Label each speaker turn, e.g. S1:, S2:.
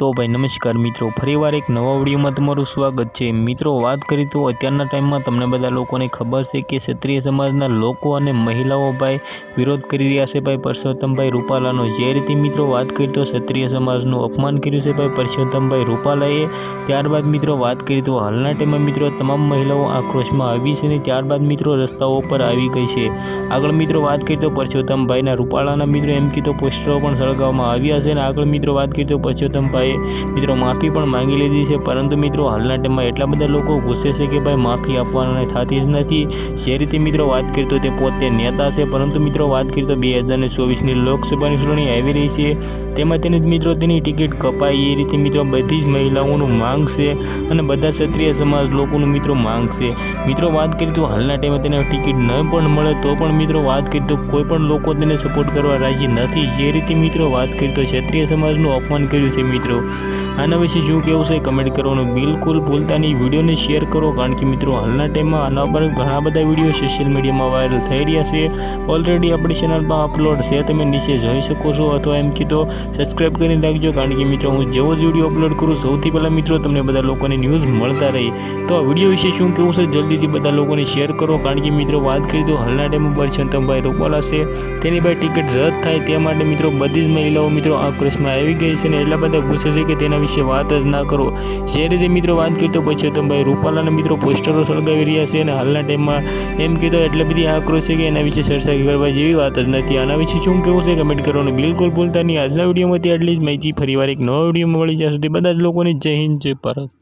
S1: તો ભાઈ નમસ્કાર મિત્રો, ફરીવાર એક નવા વિડીયોમાં તમારું સ્વાગત છે. મિત્રો, વાત કરી તો અત્યારના ટાઈમમાં તમને બધા લોકોને ખબર છે કે ક્ષત્રિય સમાજના લોકો અને મહિલાઓ ભાઈ વિરોધ કરી રહ્યા છે ભાઈ. પરસોત્તમભાઈ રૂપાલાનો જે રીતે મિત્રો, વાત કરી તો ક્ષત્રિય સમાજનું અપમાન કર્યું છે ભાઈ પરસોત્તમભાઈ રૂપાલાએ. ત્યારબાદ મિત્રો, વાત કરી તો હાલના ટાઈમમાં મિત્રો, તમામ મહિલાઓ આક્રોશમાં આવી છે અને ત્યારબાદ મિત્રો, રસ્તાઓ પર આવી ગઈ છે. આગળ મિત્રો, વાત કરી તો પરસોત્તમભાઈના રૂપાલાના મિત્રો, એમ કીધો પોસ્ટરો પણ સળગાવવામાં આવ્યા છે અને આગળ મિત્રો, વાત કરી તો પરસોત્તમભાઈએ મિત્રો, માફી પણ માંગી લીધી છે, પરંતુ મિત્રો, હાલના ટાઈમમાં એટલા બધા લોકો ગુસ્સે છે કે ભાઈ માફી આપવાને થતી જ નથી. જે રીતે મિત્રો વાત કરી તો તે પોતે નેતા છે, પરંતુ મિત્રો, વાત કરી તો બે હજાર ચોવીસની લોકસભાની ચૂંટણી આવી રહી છે. તેમાં તેને મિત્રો તેની ટિકિટ કપાય એ રીતે મિત્રો બધી જ મહિલાઓનું માંગ છે અને બધા ક્ષત્રિય સમાજ લોકોનું મિત્રો માંગ છે. મિત્રો, વાત કરી તો હાલના ટાઈમે તેને ટિકિટ ન પણ મળે, તો પણ મિત્રો, વાત કરી તો કોઈ પણ લોકો તેને સપોર્ટ કરવા રાજી નથી. જે રીતે મિત્રો, વાત કરી તો ક્ષત્રિય સમાજનું અપમાન કર્યું છે, મિત્રો. આના વિશે શું કહેવું છે કમેન્ટ કરવાનું બિલકુલ ભૂલતા નહીં. વિડીયોને શેર કરો, કારણ કે મિત્રો, હાલના ટાઈમમાં આના પર ઘણા બધા વીડિયો સોશિયલ મીડિયામાં વાયરલ થઈ રહ્યા છે. ઓલરેડી આપણી ચેનલમાં અપલોડ છે, તમે નીચે જોઈ શકો છો. અથવા એમ કીધો સબસ્ક્રાઈબ કરીને રાખજો કારણ કે મિત્રો, હું જેવો જ વીડિયો અપલોડ કરું, સૌથી પહેલાં મિત્રો, તમને બધા લોકોને ન્યૂઝ મળતા રહી. તો આ વીડિયો વિશે શું કહેવું છે, જલ્દીથી બધા લોકોને શેર કરો, કારણ કે મિત્રો, વાત કરી તો હાલના ટાઈમમાં પરસોત્તમભાઈ રૂપાલા છે. તેની ભાઈ ટિકિટ રદ થાય તે માટે મિત્રો, બધી જ મહિલાઓ મિત્રો આક્રોશમાં આવી ગઈ છે અને એટલા બધા ગુસ્સે છે કે તેના વિશે વાત જ ના કરો. જે રીતે મિત્રો વાત કરી તો પરસોત્તમભાઈ રૂપાલાના મિત્રો પોસ્ટરો સળગાવી રહ્યા છે અને હાલના ટાઈમમાં એમ કીધો એટલે બધી આક્રોશ છે કે એના વિશે ચર્ચા કરવા જેવી વાત જ નથી. આના વિશે શું કેવું છે કમેન્ટ કરવાનું બિલકુલ ભૂલતા નહીં. આજના વિડીયોમાંથી આટલી જ માહિતી ફરીવાર એક નવા વિડીયોમાં મળી. જ્યાં સુધી બધા જ લોકોને જય હિન્દ, જય ભારત.